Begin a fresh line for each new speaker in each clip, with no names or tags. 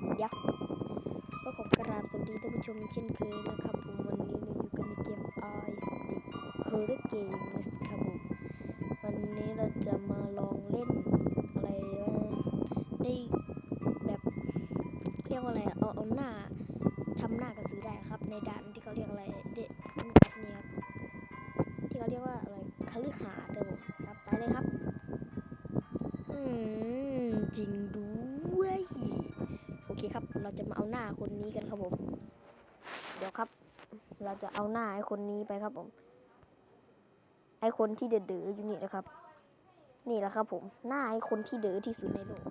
เดี๋ยวก็ขอกราบสวัสดีท่านผู้ชมเช่นเคยนะครับผมวันนี้เราอยู่กันในเกม Ice Horror Game นะครับผมวันนี้เราจะมาลองเล่นอะไรว่าได้แบบเรียกว่าอะไรเอาเอาหน้าทำหน้ากระสือได้ครับ ในด่านที่เขาเรียกอะไรเด็เนี่ยครับที่เขาเรียกว่าอะไรคฤหาส เราจะมาเอาหน้าคนนี้กันครับผม เดี๋ยวครับ เราจะเอาหน้าไอ้คนนี้ไปครับผม ไอ้คนที่เดือดอยู่นี่นะครับ นี่แหละครับ ผม หน้าไอ้คนที่เดือที่สุดในโลก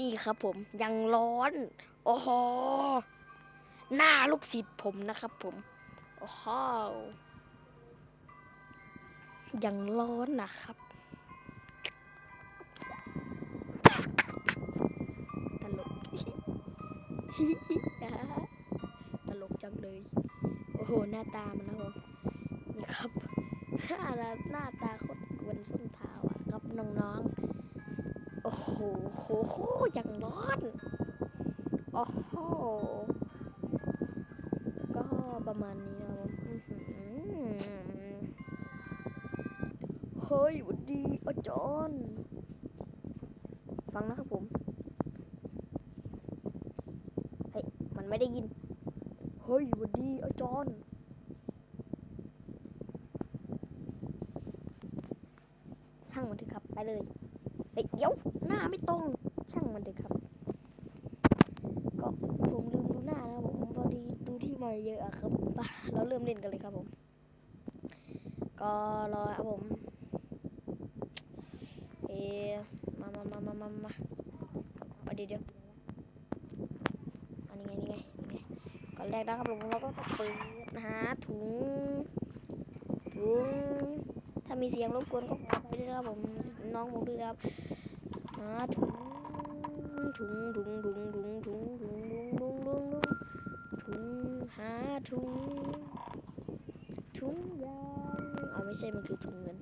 นี่ครับ ผม ยังร้อน โอ้โห หน้าลูกศิษย์ผมนะครับ ผม โอ้โห ยังร้อนนะครับ ตลกจังเลย โอ้โห หน้าตามันนะผมนี่ครับหน้าตาหน้าตาโคตรกวนส้นเท้าอะครับน้องๆ โอ้โหโหโหอย่างร้อน โอ้โห ก็ประมาณนี้นะผมเฮ้ยวัดดีอาจารย์ฟังนะครับผม เฮ้ย มันไม่ได้ยิน เฮ้ยหวัดดีอา จร ช่างมันเถอะครับไปเลยเฮ้ยเดี๋ยวหน้าไม่ตรง ช่างมันเถอะครับ ก็ผมลืมดูหน้านะผมพอดีดูที่ม่เยอะอะครับไปเราเริ่มเล่นกันเลยครับผม ก็รอครับผมเอมามามามามามาเอาเดี๋ยวเดี๋ยวอันนี้ไงนี่ไงนี่ไงก่ อนแรกนะครับผมเราก็เปิดหาถุง ถุง ถ้ามีเสียงรบกวนก็ขอไปด้วยนะครับผมน้องผมด้วยครับหาถุงถุงถุงถุงถุงถุงถุงถุงถุงถุงถุงถุงหาถุงถุงยางอ๋อไม่ใช่มันคือถุงเงิน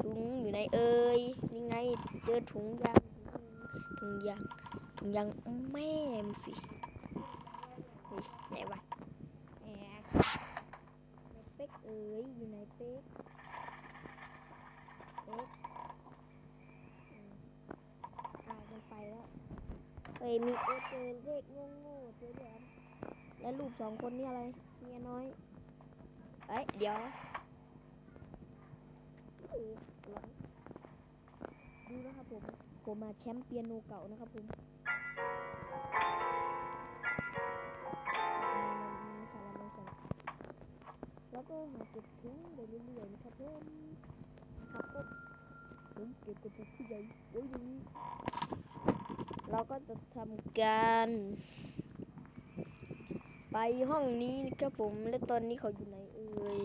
ถุงอยู่ไหนเอ่ยนี่ไงเจอถุงยางถุงยางถุงยางแม่มสิเฮ้ยไหนวะแอกไหน เอ๋ยอยู่ไหนเป๊กเป๊กอืมตายกันไปแล้วเฮ้ยมีเออเจอเลขโง่ๆเจอเหรียญแล้วรูปสองคนนี่อะไรเมียน้อยเอ้ยเดี๋ยวดูนะครับผมผมมาแชมป์เปียโนเก่านะครับผม แล้วก็หาเก็บทิ้งไปเรื่อยๆนะครับผมครับผมผมเก็บกระปุกผู้ใหญ่ไว้ตรงนี้เราก็จะทำการไปห้องนี้นะครับผมและตอนนี้เขาอยู่ไหนเอ่ย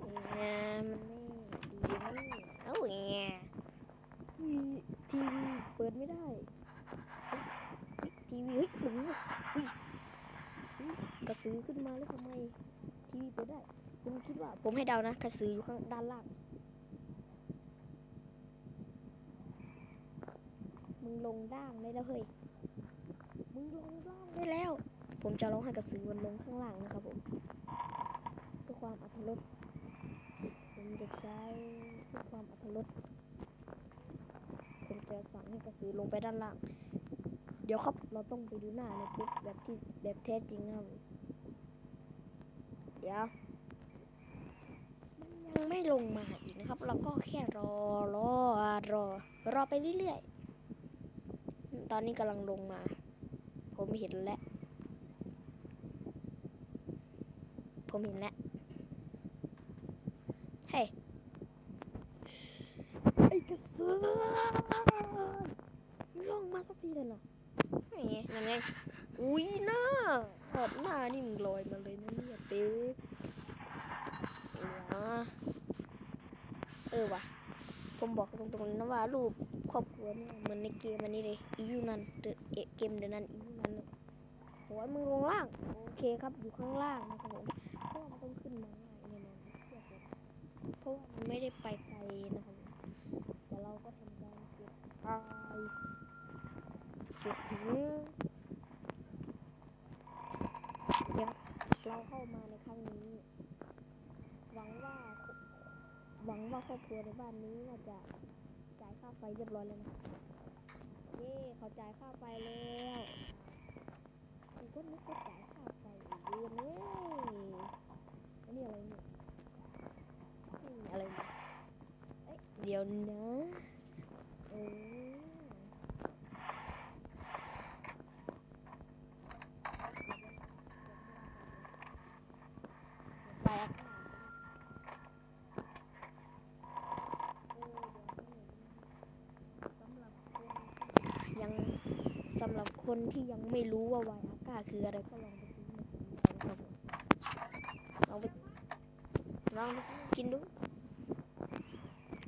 แหมมันไม่ดีนะเอ้าแหมทีวีทีวีเปิดไม่ได้ทีวีเฮ้ยหนูกระสือขึ้นมาแล้วทำไม ทีวีเปิดได้ ผมคิดว่า ผมให้เดานะกระสืออยู่ข้างด้านล่าง มึงลงด่างได้แล้วเฮ้ย มึงลงด่างได้แล้ว ผมจะร้องให้กระสือมันลงข้างล่างนะครับผมเพื่อความอัธรสผมจะใช้เพื่อความอัธรสผมจะสั่งให้กระสือลงไปด้านล่าง เดี๋ยวครับ เราต้องไปดูหน้าในคลิปแบบที่แบบแท้จริงนะครับ เดี๋ยวมันยังไม่ลงมาอีกนะครับ เราก็แค่รอรอรอ รอไปเรื่อยๆ ตอนนี้กำลังลงมา ผมเห็นแล้ว ผมเห็นแล้ว เฮ้ยไอ้กระสือลงมาสักทีเลยเนะไงนั่นไง อุ้ยหน้าขอบหน้านี่มึงลอยมาเลยนะ เนี่ยเออเออว่ะผมบอกตรงๆนะว่ารูปครอบครัวเนี่ยเหมันในเกมอันนี้เลยอีวิวนั้นเอเกมเดยวนั้นอีวิวนั้นเลยโอ้ยมึงลงล่าง โอเคครับอยู่ข้างล่างนะครับผมเพราะว่ามันต้องขึ้นมาง่ายแน่นอนเทียบเลยเพราะว่ามันไม่ได้ไปไกลนะครับแต่เราก็ทำการเก็บไอซ์จุดนี้เดี๋ยว เราเข้ามาในครั้งนี้ หวังว่า หวังว่าครอบครัวในบ้านนี้น่าจะจ่ายค่าไฟเรียบร้อยแล้วนะ เย้เขาจ่ายค่าไฟแล้วกูก็นึกว่าจ่ายค่าไฟอีกเดือนเลยอันนี้อะไรเนี่ยอืมอะไรเนี่ยเอ้ยเดี๋ยวนะเออไปอะเออเดี๋ยวให้ยังสำหรับ คนที่ยังไม่รู้ว่าวายอาก้าคืออะไรก็ลองไปซื้อมากินดูนครับผมลองไปลองกินดู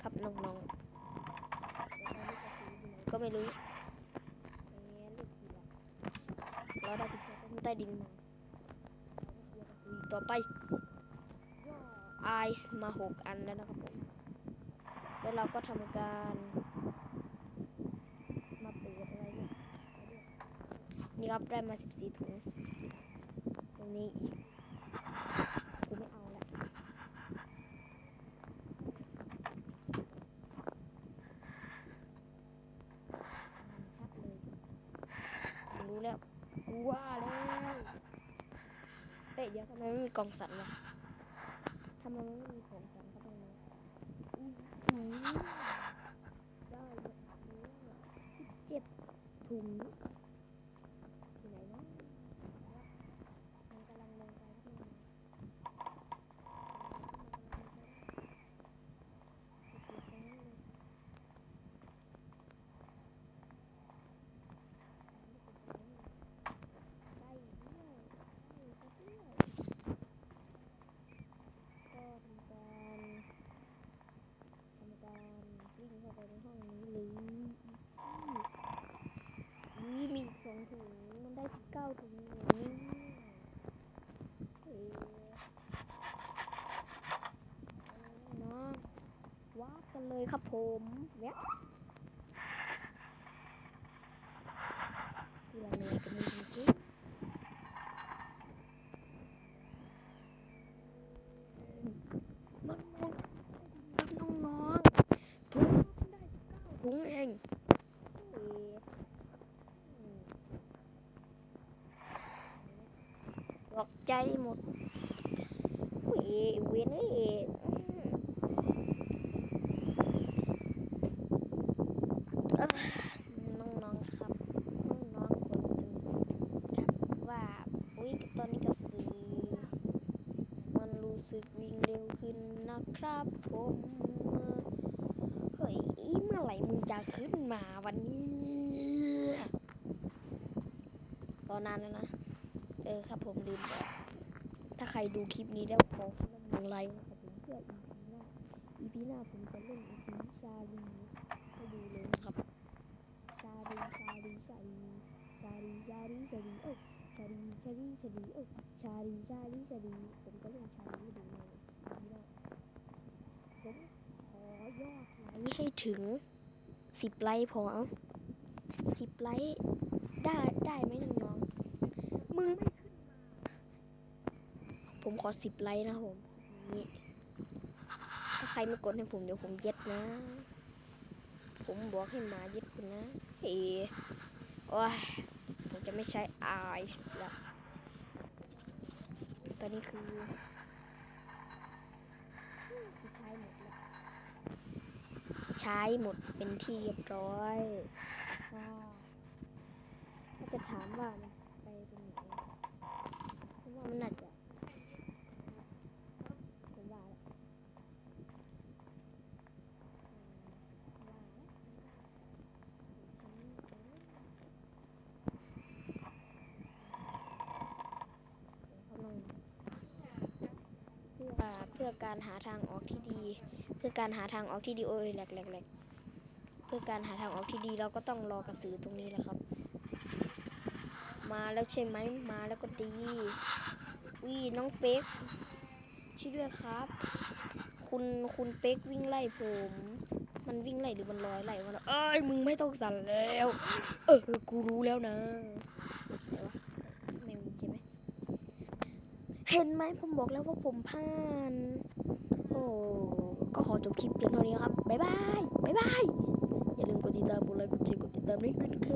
ครับน้องๆก็ไม่รู้เอ๊ะเลือกสีละเราได้พิซซ่าต้นใต้ดินมาต่อไปไอซ์มาหกอันแล้วนะครับผม แล้วเราก็ทำการมาเปิดอะไรเนี่ย นี่ครับได้มาสิบสี่ถุง ตรงนี้อีกกูไม่เอาละชัดเลยรู้แล้วกูว่าแล้วเอ๊ะเดี๋ยวทำไมไม่มีกองสั่นวะทำไมไม่มีกองสั่นครับตรงนี้อื้อหือได้เนี่ยสิบเจ็ดถุงอยู่ไหนนะมันกำลังลงไปข้างในเก็บตรงนั้นเลย ได้ด้วยได้ซะด้วยก็ทำการทำการวิ่งเข้าไปในห้องนี้เลยนี่มีอีกสองถุงมันได้สิบเก้าถุงเลยนี่เอ๊ะเอาเนาะ ว้าบกันเลยครับผมเนี่ยที่เราเหนื่อยกันจริงๆมันน้องน้องน้องๆถุงได้เก้าถุงเองเอ๊ะอืมตกใจหมดเวเวนเอ้ยอืมเอ้อน้องๆครับ น้องๆคนหนึ่งครับว่าอุ้ยตอนนี้กระสือ มันรู้ สึกวิ่งเร็วขึ้นนะครับผมเฮ้ยเมื่อไหร่มึงจะขึ้นมาวันนี้รอนานแล้วนะ เออครับผมลืมถ้าใครดูคลิปนี้แล้วขอคนละหนึ่งไลค์นะครับผมเพื่อ EP หน้า EP หน้าผมจะเล่น EP ชาลีให้ดูเลยนะครับชาลีชาลีชาลีชาลีชาลีชาลีเอ้ ชาลีชาลีชาลีเอ้ยชาลีชาลีชาลีผมก็เล่นชาลีดูเลยน้าผมขอยอดไลค์ให้ถึงสิบไลค์พอเอาสิบไลค์ได้ได้ไหมน้องๆมึงไม่ขึ้นมาผมขอสิบไลค์นะผมนี่ถ้าใครไม่กดให้ผมเดี๋ยวผมเย็ดนะ ผมบอกให้มาเย็ดคุณนะเฮ้โอ้ย จะไม่ใช้ไอซ์ละตอนนี้คือใช้หมดแล้วใช้หมดเป็นที่เรียบร้อยว้าวถ้าจะถามว่ามันไปตรงไหนผมว่ามันน่าจะผมว่าแล้วอืมว่าแล้วฉันจะเล่นเขาลง เพื่อเพื่อการหาทางออกที่ดี เพื่อการหาทางออกที่ดีโอ้ยแหลกแหลกแหลกเพื่อการหาทางออกที่ดีเราก็ต้องรอกระสือตรงนี้แหละครับ มาแล้วใช่ไหมมาแล้วก็ดีวิน้องเป๊กช่วยด้วยครับ คุณคุณเป๊กวิ่งไล่ผม มันวิ่งไล่หรือมันลอยไล่วะเนอะเอ้ยมึงไม่ต้องสั่นแล้ว เออกูรู้แล้วนะไม่มีใช่ไหมเห็นไหมผมบอกแล้วว่าผมพลาดโอ้ก็ขอจบคลิปเพียงเท่านี้ครับ บ๊ายบาย บ๊ายบาย อย่าลืมกดติดตามกดไลค์กดแชร์กดติดตามด้วยนะครับ